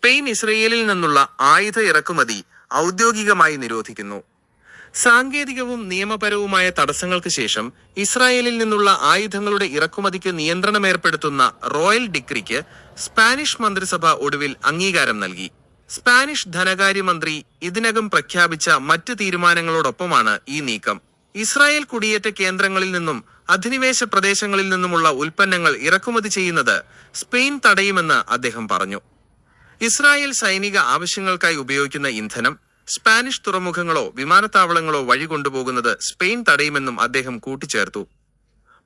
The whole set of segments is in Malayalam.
സ്പെയിൻ ഇസ്രയേലിൽ നിന്നുള്ള ആയുധ ഇറക്കുമതി ഔദ്യോഗികമായി നിരോധിക്കുന്നു. സാങ്കേതികവും നിയമപരവുമായ തടസ്സങ്ങൾക്ക് ശേഷം ഇസ്രായേലിൽ നിന്നുള്ള ആയുധങ്ങളുടെ ഇറക്കുമതിക്ക് നിയന്ത്രണം ഏർപ്പെടുത്തുന്ന റോയൽ ഡിഗ്രിക്ക് സ്പാനിഷ് മന്ത്രിസഭ ഒടുവിൽ അംഗീകാരം നൽകി. സ്പാനിഷ് ധനകാര്യമന്ത്രി ഇതിനകം പ്രഖ്യാപിച്ച മറ്റ് തീരുമാനങ്ങളോടൊപ്പമാണ് ഈ നീക്കം. ഇസ്രായേൽ കുടിയേറ്റ കേന്ദ്രങ്ങളിൽ നിന്നും അധിനിവേശ പ്രദേശങ്ങളിൽ നിന്നുമുള്ള ഉൽപ്പന്നങ്ങൾ ഇറക്കുമതി ചെയ്യുന്നത് സ്പെയിൻ തടയുമെന്ന് അദ്ദേഹം പറഞ്ഞു. ഇസ്രായേൽ സൈനിക ആവശ്യങ്ങൾക്കായി ഉപയോഗിക്കുന്ന ഇന്ധനം സ്പാനിഷ് തുറമുഖങ്ങളോ വിമാനത്താവളങ്ങളോ വഴി കൊണ്ടുപോകുന്നത് സ്പെയിൻ തടയുമെന്നും അദ്ദേഹം കൂട്ടിച്ചേർത്തു.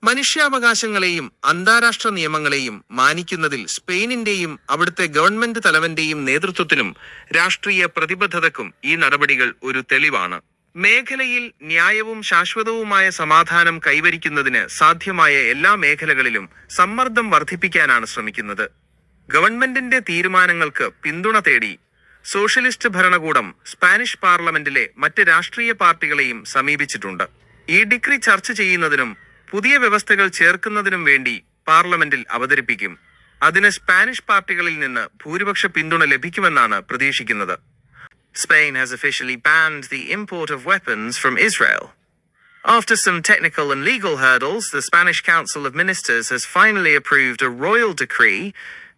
മനുഷ്യാവകാശങ്ങളെയും അന്താരാഷ്ട്ര നിയമങ്ങളെയും മാനിക്കുന്നതിൽ സ്പെയിനിന്റെയും അവിടുത്തെ ഗവൺമെന്റ് തലവന്റെയും നേതൃത്വത്തിനും രാഷ്ട്രീയ പ്രതിബദ്ധതക്കും ഈ നടപടികൾ ഒരു തെളിവാണ്. മേഖലയിൽ ന്യായവും ശാശ്വതവുമായ സമാധാനം കൈവരിക്കുന്നതിന് സാധ്യമായ എല്ലാ മേഖലകളിലും സമ്മർദ്ദം വർദ്ധിപ്പിക്കാനാണ് ശ്രമിക്കുന്നത്. ഗവൺമെന്റിന്റെ തീരുമാനങ്ങൾക്ക് പിന്തുണ തേടി സോഷ്യലിസ്റ്റ് ഭരണകൂടം സ്പാനിഷ് പാർലമെന്റിലെ മറ്റ് രാഷ്ട്രീയ പാർട്ടികളെയും സമീപിച്ചിട്ടുണ്ട്. ഈ ഡിഗ്രി ചർച്ച ചെയ്യുന്നതിനും പുതിയ വ്യവസ്ഥകൾ ചേർക്കുന്നതിനും വേണ്ടി പാർലമെന്റിൽ അവതരിപ്പിക്കും. അതിന് സ്പാനിഷ് പാർട്ടികളിൽ നിന്ന് ഭൂരിപക്ഷ പിന്തുണ ലഭിക്കുമെന്നാണ് പ്രതീക്ഷിക്കുന്നത്. Spain has officially banned the import of weapons from Israel. After some technical and legal hurdles, the Spanish Council of Ministers has finally approved a royal decree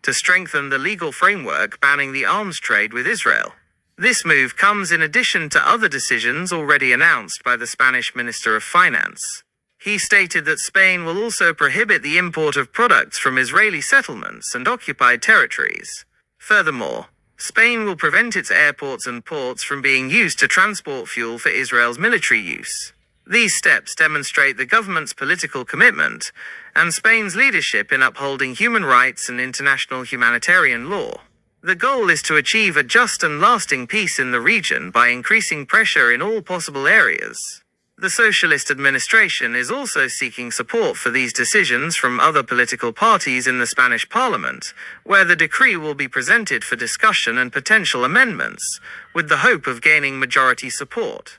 to strengthen the legal framework banning the arms trade with Israel. This move comes in addition to other decisions already announced by the Spanish Minister of Finance. He stated that Spain will also prohibit the import of products from Israeli settlements and occupied territories. Furthermore, Spain will prevent its airports and ports from being used to transport fuel for Israel's military use. These steps demonstrate the government's political commitment and Spain's leadership in upholding human rights and international humanitarian law. The goal is to achieve a just and lasting peace in the region by increasing pressure in all possible areas. The Socialist administration is also seeking support for these decisions from other political parties in the Spanish parliament, where the decree will be presented for discussion and potential amendments, with the hope of gaining majority support.